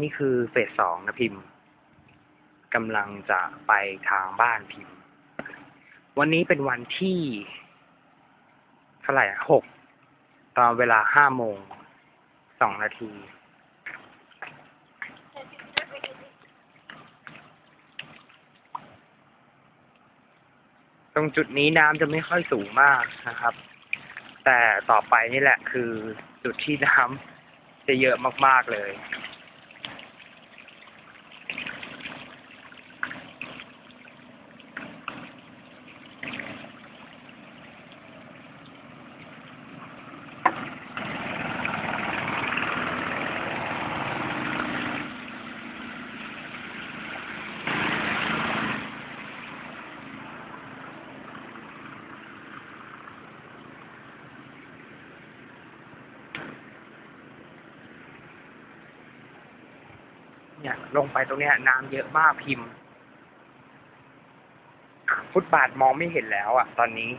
นี่คือเฟสสองนะพิมพ์กำลังจะไปทางบ้านพิมพ์ วันนี้เป็นวันที่เท่าไหร่อะหกตอนเวลาห้าโมงสองนาทีตรงจุดนี้น้ำจะไม่ค่อยสูงมากนะครับ แต่ต่อไปนี่แหละคือจุดที่น้ำจะเยอะมาก ๆ เลย เนี่ย ลงไปตรงเนี้ยน้ำเยอะมากพิมพ์ ฟุตบาทมองไม่เห็นแล้วอะตอนนี้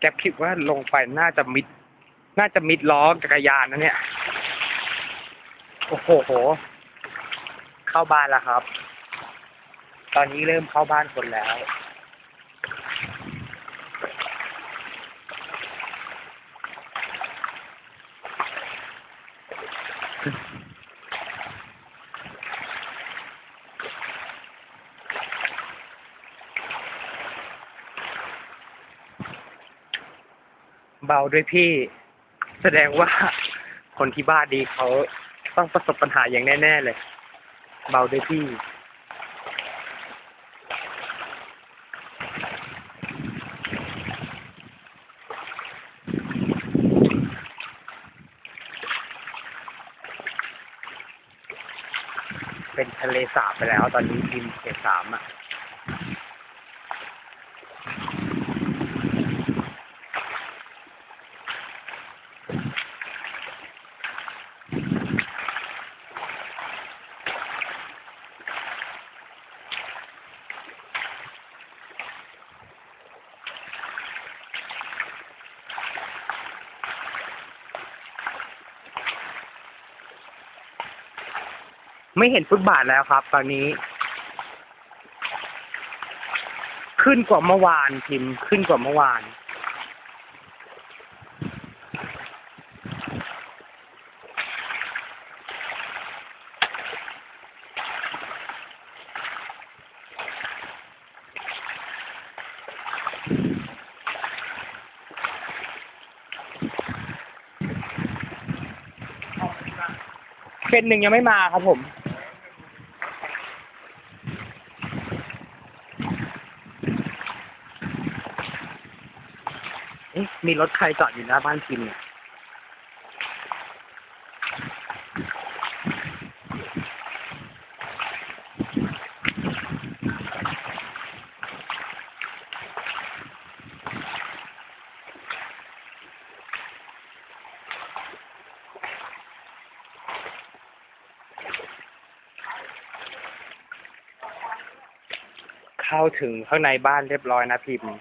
แกคิดว่าลงไปน่าจะมิด น่าจะมิดล้อจักรยานนะเนี่ย โอ้โหโหเข้าบ้านแล้วครับ ตอนนี้เริ่มเข้าบ้านคนแล้ว เบาด้วยพี่ แสดงว่าคนที่บ้านดีเขาต้องประสบปัญหาอย่างแน่ ๆ เลย เบาด้วยพี่ เป็นทะเลสาบไปแล้ว ตอนนี้พิมเขตสามอะ ไม่เห็นฟุตบาทแล้วครับ ตอนนี้ ขึ้นกว่าเมื่อวานพิมพ์ขึ้นกว่าเมื่อวานเป็นหนึ่งยังไม่มาครับผม เอ๊ะ มีรถใครจอดอยู่หน้าบ้านพิมเนี่ยเข้าถึงข้างในบ้านเรียบร้อยนะพิมพ์